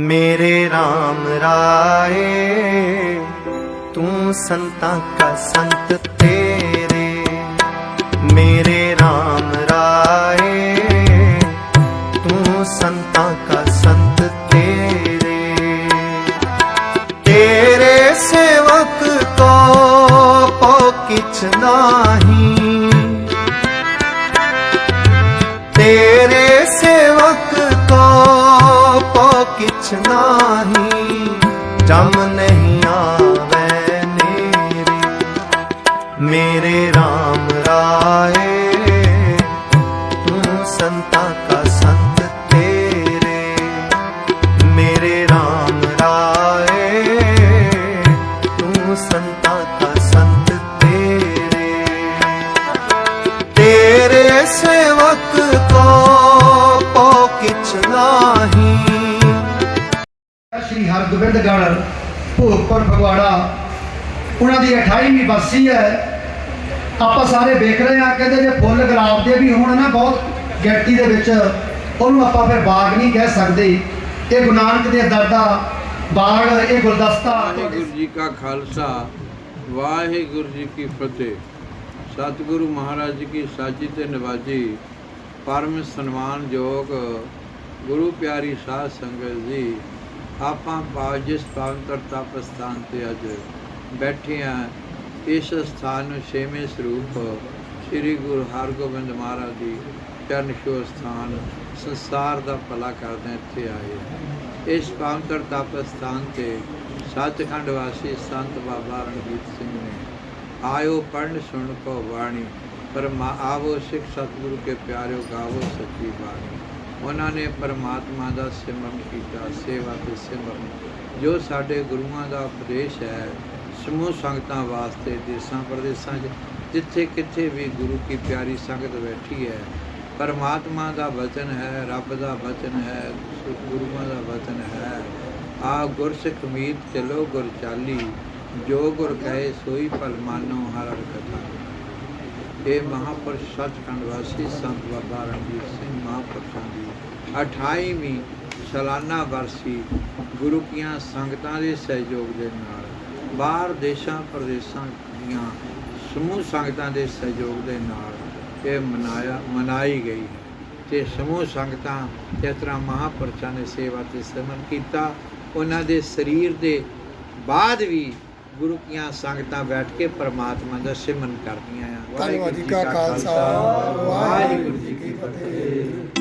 ਮੇਰੇ RAM ਰਾਏ, ਤੂੰ ਸੰਤਾਂ ਕਾ ਸੰਤ ਤੇਰੇ। ਮੇਰੇ RAM ਰਾਏ, ਤੂੰ ਸੰਤਾਂ ਕਾ ਸੰਤ ਤੇਰੇ। ਤੇਰੇ ਸੇਵਕ ਕੋ ਕਿਛ ਨਾਹੀ। ਤੇਰੇ किछ नाही, जम नहीं आवे नेरे मेरे राम राय तू संता का संत तेरे। मेरे राम राय तू संता का संत तेरे। तेरे सेवक को पो किछ नाही ਸ਼੍ਰੀ ਭੋਗਪੁਰ ਫਗਵਾੜਾ, ਉਹਨਾਂ ਦੀ 28ਵੀਂ ਬਰਸੀ ਹੈ। ਆਪਾਂ ਸਾਰੇ ਵੇਖ ਰਹੇ ਹਾਂ, ਕਹਿੰਦੇ ਜੇ ਫੁੱਲ ਗੁਲਾਬ ਦੇ ਵੀ ਹੋਣ ਨਾ, ਬਹੁਤ ਗਿਣਤੀ ਦੇ ਵਿੱਚ, ਉਹਨੂੰ ਆਪਾਂ ਫਿਰ ਬਾਗ ਨਹੀਂ ਕਹਿ ਸਕਦੇ। ਇਹ ਗੁਰੂ ਨਾਨਕ ਦੇ ਦਰ ਦਾ ਬਾਗ, ਇਹ ਗੁਲਦਸਤਾ। ਵਾਹਿਗੁਰੂ ਜੀ ਕਾ ਖਾਲਸਾ, ਵਾਹਿਗੁਰੂ ਜੀ ਕੀ ਫਤਿਹ। ਸਤਿਗੁਰੂ ਮਹਾਰਾਜ ਜੀ ਕੀ ਸਾਜੀ ਤੇ ਨਿਵਾਜੀ, ਪਰਮ ਸਨਮਾਨਯੋਗ ਗੁਰੂ ਪਿਆਰੀ ਸਾਧ ਸੰਗਤ ਜੀ। ਆਪਾਂ ਪਾ ਜਿਸ ਪਵਿੱਤਰ ਤਪ ਸਥਾਨ ਤੇ ਅੱਜ ਬੈਠੇ ਆ। ਇਸ ਸਥਾਨ ਨੂੰ ਛੇਵੇਂ ਸਰੂਪ ਸ੍ਰੀ ਗੁਰੂ ਹਰਗੋਬਿੰਦ ਮਹਾਰਾਜ ਦੀ ਚਰਨ ਛੋਹ ਸਥਾਨ ਸੰਸਾਰ ਦਾ ਭਲਾ ਕਰਦੇ ਇੱਥੇ ਆਏ। ਇਸ ਪਵਿੱਤਰ ਤਪ ਸਥਾਨ ਤੇ ਸੱਚਖੰਡ ਵਾਸੀ ਸੰਤ ਬਾਬਾ ਰਣਜੀਤ ਸਿੰਘ ਨੇ, ਆਇਓ ਪੜਨ ਸੁਣ ਕੋ ਬਾਣੀ ਪਰ ਆਵੋ ਸਿੱਖ ਸਤਿਗੁਰੂ ਕੇ ਪਿਆਰਿਓ ਗਾਵੋ ਸੱਚੀ ਬਾਣੀ। ਉਹਨਾਂ ਨੇ ਪਰਮਾਤਮਾ ਦਾ ਸਿਮਰਨ ਕੀਤਾ, ਸੇਵਾ ਤੇ ਸਿਮਰਨ। ਜੋ ਸਾਡੇ ਗੁਰੂਆਂ ਦਾ ਉਪਦੇਸ਼ ਹੈ, ਸਮੂਹ ਸੰਗਤਾਂ ਵਾਸਤੇ, ਦੇਸਾਂ ਪ੍ਰਦੇਸਾਂ 'ਚ, ਜਿੱਥੇ ਕਿੱਥੇ ਵੀ ਗੁਰੂ ਕੀ ਪਿਆਰੀ ਸੰਗਤ ਬੈਠੀ ਹੈ, ਪਰਮਾਤਮਾ ਦਾ ਵਚਨ ਹੈ, ਰੱਬ ਦਾ ਵਚਨ ਹੈ, ਗੁਰੂਆਂ ਦਾ ਵਚਨ ਹੈ। ਆ ਗੁਰਸਿੱਖ ਮੀਤ ਚਲੋ ਗੁਰ ਚਾਲੀ, ਜੋ ਗੁਰ ਕਹੇ ਸੋਈ ਭਲ ਮਾਨੋ ਹਰ ਹਰ ਕਥਾ। ਇਹ ਮਹਾਪੁਰਸ਼ ਸੱਚਖੰਡ ਵਾਸੀ ਸੰਤ ਬਾਬਾ ਰਣਜੀਤ ਸਿੰਘ ਮਹਾਂਪੁਰਸ਼ਾਂ ਦੀ 28ਵੀਂ ਸਾਲਾਨਾ ਵਰਸੀ ਗੁਰੂ ਕੀਆਂ ਸੰਗਤਾਂ ਦੇ ਸਹਿਯੋਗ ਦੇ ਨਾਲ ਬਾਹਰ ਦੇਸ਼ਾਂ ਪ੍ਰਦੇਸ਼ਾਂ ਦੀਆਂ ਸਮੂਹ ਸੰਗਤਾਂ ਦੇ ਸਹਿਯੋਗ ਦੇ ਨਾਲ ਇਹ ਮਨਾਇਆ, ਮਨਾਈ ਗਈ ਤੇ ਸਮੂਹ ਸੰਗਤਾਂ ਇਸ ਤਰ੍ਹਾਂ ਮਹਾਂਪੁਰਸ਼ਾਂ ਨੇ ਸੇਵਾ ਤੇ ਸਿਮਰਨ ਕੀਤਾ। ਉਹਨਾਂ ਦੇ ਸਰੀਰ ਦੇ ਬਾਅਦ ਵੀ ਗੁਰੂ ਕੀਆਂ ਸੰਗਤਾਂ ਬੈਠ ਕੇ ਪ੍ਰਮਾਤਮਾ ਦਾ ਸਿਮਰਨ ਕਰਦੀਆਂ ਆ। ਧੰਨਵਾਦ ਜੀ ਕਾ ਖਾਲਸਾ ਵਾਹਿਗੁਰੂ ਜੀ ਕੀ ਫਤਿਹ।